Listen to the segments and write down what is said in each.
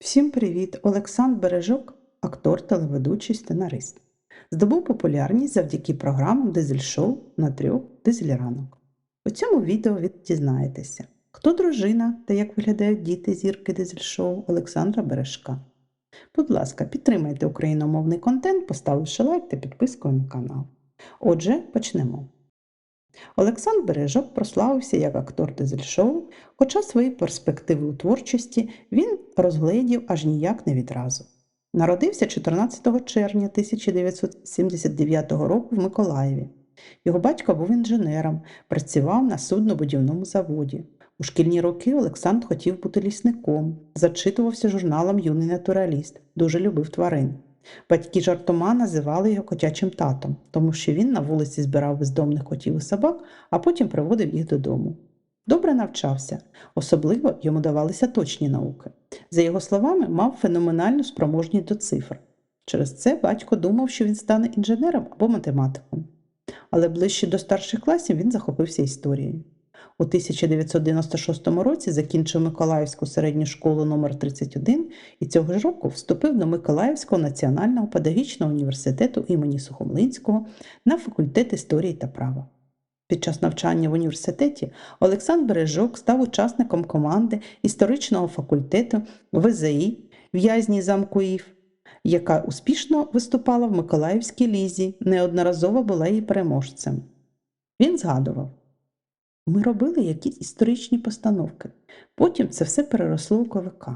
Всім привіт! Олександр Бережок, актор, телеведучий, сценарист. Здобув популярність завдяки програмам Дизель-шоу на трьох «Дизель ранок». У цьому відео ви дізнаєтеся, хто дружина та як виглядають діти зірки Дизель-шоу Олександра Бережка. Будь ласка, підтримайте україномовний контент, поставивши лайк та підпискою на канал. Отже, почнемо. Олександр Бережок прославився як актор дизель-шоу, хоча свої перспективи у творчості він розгледів аж ніяк не відразу. Народився 14 червня 1979 року в Миколаєві. Його батько був інженером, працював на суднобудівному заводі. У шкільні роки Олександр хотів бути лісником, зачитувався журналом Юний натураліст, дуже любив тварин. Батьки жартома називали його котячим татом, тому що він на вулиці збирав бездомних котів і собак, а потім приводив їх додому. Добре навчався, особливо йому давалися точні науки. За його словами, мав феноменальну спроможність до цифр. Через це батько думав, що він стане інженером або математиком. Але ближче до старших класів він захопився історією. У 1996 році закінчив Миколаївську середню школу номер 31 і цього ж року вступив до Миколаївського національного педагогічного університету імені Сухомлинського на факультет історії та права. Під час навчання в університеті Олександр Бережок став учасником команди історичного факультету ВЗІ в'язні замкуїв, яка успішно виступала в Миколаївській лізі, неодноразово була її переможцем. Він згадував. Ми робили якісь історичні постановки. Потім це все переросло у КВК.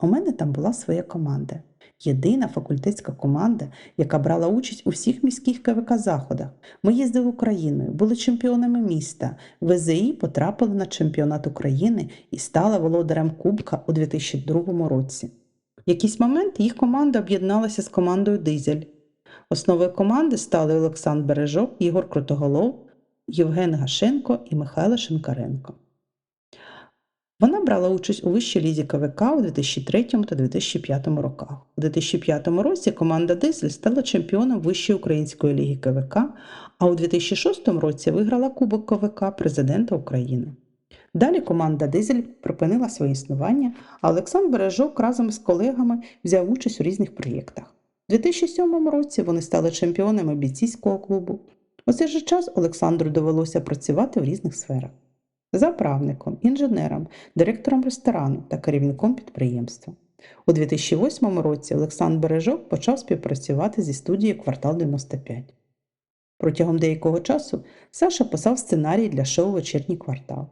У мене там була своя команда. Єдина факультетська команда, яка брала участь у всіх міських КВК заходах. Ми їздили Україною, були чемпіонами міста. ВЗІ потрапили на чемпіонат України і стала володарем Кубка у 2002 році. В якийсь момент їх команда об'єдналася з командою Дизель. Основою команди стали Олександр Бережок, Ігор Крутоголов. Євген Гашенко і Михайло Шинкаренко. Вона брала участь у вищій лізі КВК у 2003 та 2005 роках. У 2005 році команда Дизель стала чемпіоном Вищої української ліги КВК, а у 2006 році виграла Кубок КВК президента України. Далі команда Дизель припинила своє існування, а Олександр Бережок разом з колегами взяв участь у різних проєктах. У 2007 році вони стали чемпіонами бійцівського клубу. У цей же час Олександру довелося працювати в різних сферах: заправником, інженером, директором ресторану та керівником підприємства. У 2008 році Олександр Бережок почав співпрацювати зі студією Квартал 95. Протягом деякого часу Саша писав сценарій для шоу Вечірній квартал.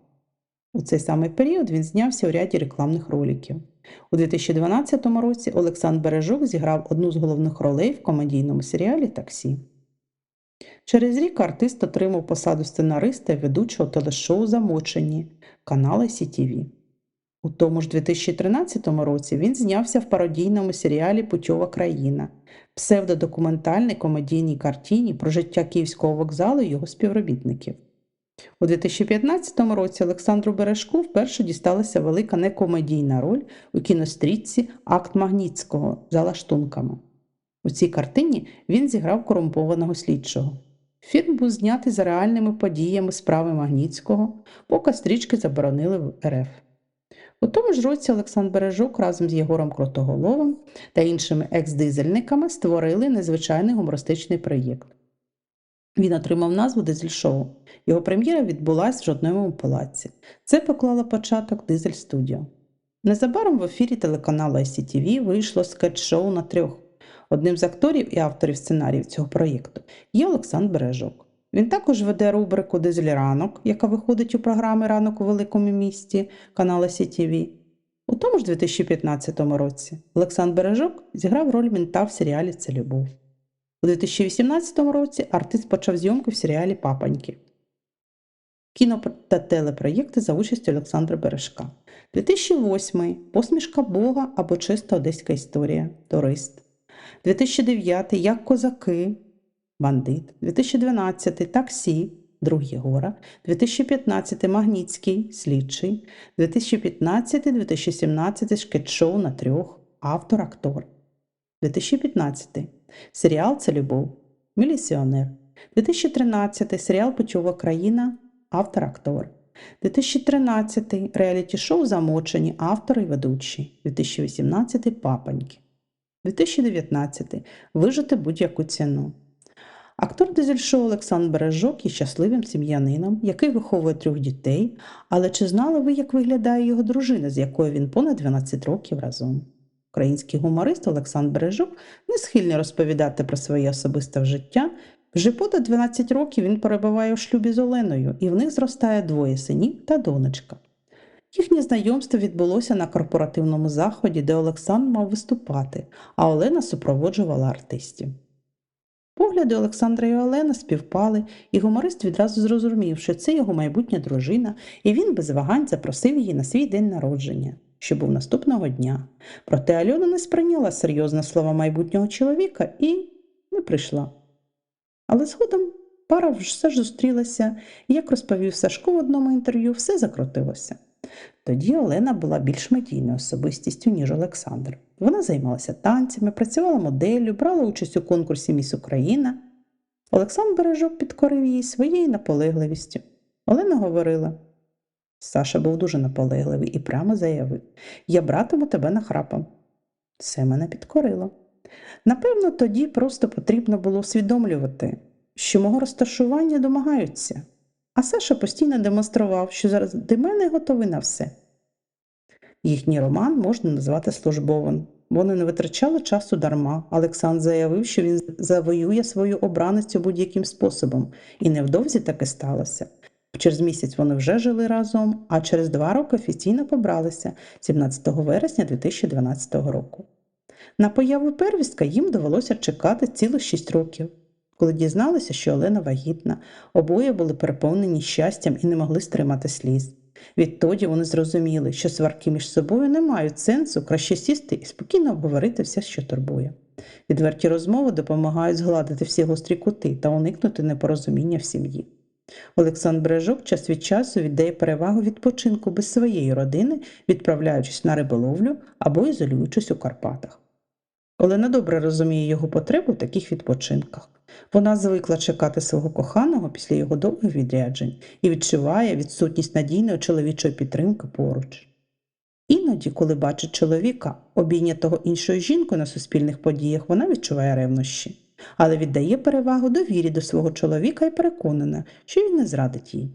У цей самий період він знявся у ряді рекламних роликів. У 2012 році Олександр Бережок зіграв одну з головних ролей в комедійному серіалі Таксі. Через рік артист отримав посаду сценариста і ведучого телешоу Замочені канала CTV. У тому ж 2013 році він знявся в пародійному серіалі Путьова країна, псевдодокументальній комедійній картині про життя Київського вокзалу і його співробітників. У 2015 році Олександру Бережку вперше дісталася велика некомедійна роль у кінострічці Акт Магнітського за лаштунками. У цій картині він зіграв корумпованого слідчого. Фільм був знятий за реальними подіями справи Магнітського, поки стрічки заборонили в РФ. У тому ж році Олександр Бережок разом з Єгором Кротоголовим та іншими екс-дизельниками створили незвичайний гумористичний проєкт. Він отримав назву Дизель-шоу. Його прем'єра відбулася в жодному палаці. Це поклало початок Дизель Студіо. Незабаром в ефірі телеканалу ICTV вийшло скетч-шоу на трьох. Одним з акторів і авторів сценаріїв цього проєкту є Олександр Бережок. Він також веде рубрику Дизель ранок, яка виходить у програми Ранок у великому місті канала CTV. У тому ж 2015 році Олександр Бережок зіграв роль мента в серіалі Це любов. У 2018 році артист почав зйомку в серіалі Папаньки. Кіно та телепроєкти за участю Олександра Бережка. 2008 Посмішка Бога або Чиста Одеська історія. Турист. 2009 Як козаки, бандит, 2012 Таксі, друг Єгора, 2015 Магнітський, слідчий, 2015-2017 Шкетшоу на трьох, автор, актор. 2015 серіал Це любов, Міліціонер. 2013 серіал Путьова країна, автор, актор. 2013 реаліті-шоу Замочені, автор і ведучий. 2018 Папоньки. 2019 Вижити будь-яку ціну. Актор дизель-шоу Олександр Бережок є щасливим сім'янином, який виховує трьох дітей. Але чи знали ви, як виглядає його дружина, з якою він понад 12 років разом? Український гуморист Олександр Бережок не схильний розповідати про своє особисте життя. Вже понад 12 років він перебуває у шлюбі з Оленою, і в них зростає двоє синів та донечка. Їхнє знайомство відбулося на корпоративному заході, де Олександр мав виступати, а Олена супроводжувала артистів. Погляди Олександра і Олени співпали, і гуморист відразу зрозумів, що це його майбутня дружина, і він без вагань запросив її на свій день народження, що був наступного дня. Проте Альона не сприйняла серйозно слова майбутнього чоловіка і не прийшла. Але згодом пара все ж зустрілася, і, як розповів Сашко в одному інтерв'ю, все закрутилося. Тоді Олена була більш медійною особистістю, ніж Олександр. Вона займалася танцями, працювала моделлю, брала участь у конкурсі Міс Україна. Олександр Бережок підкорив її своєю наполегливістю. Олена говорила. Саша був дуже наполегливий і прямо заявив: Я братиму тебе нахрапом. Це мене підкорило. Напевно, тоді просто потрібно було усвідомлювати, що мого розташування домагаються, а Саша постійно демонстрував, що зараз до мене готовий на все. Їхній роман можна назвати службовим. Вони не витрачали часу дарма. Олександр заявив, що він завоює свою обраницю будь-яким способом, і невдовзі таки сталося. Через місяць вони вже жили разом, а через два роки офіційно побралися 17 вересня 2012 року. На появу первістка їм довелося чекати цілих шість років. Коли дізналися, що Олена вагітна, обоє були переповнені щастям і не могли стримати сліз. Відтоді вони зрозуміли, що сварки між собою не мають сенсу, краще сісти і спокійно обговорити все, що турбує. Відверті розмови допомагають згладити всі гострі кути та уникнути непорозуміння в сім'ї. Олександр Бережок час від часу віддає перевагу відпочинку без своєї родини, відправляючись на риболовлю або ізолюючись у Карпатах. Олена добре розуміє його потребу в таких відпочинках. Вона звикла чекати свого коханого після його довгих відряджень і відчуває відсутність надійної чоловічої підтримки поруч. Іноді, коли бачить чоловіка, обійнятого іншою жінкою на суспільних подіях, вона відчуває ревнощі, але віддає перевагу довірі до свого чоловіка і переконана, що він не зрадить їй.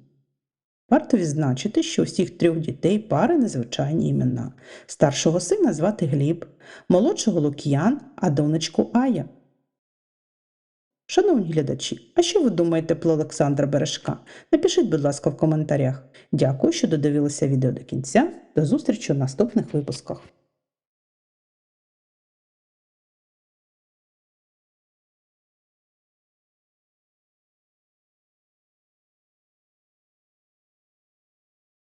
Варто відзначити, що усіх трьох дітей пари незвичайні імена. Старшого сина звати Гліб, молодшого Лук'ян, а донечку Ая. Шановні глядачі, а що ви думаєте про Олександра Бережка? Напишіть, будь ласка, в коментарях. Дякую, що додивилися відео до кінця. До зустрічі у наступних випусках.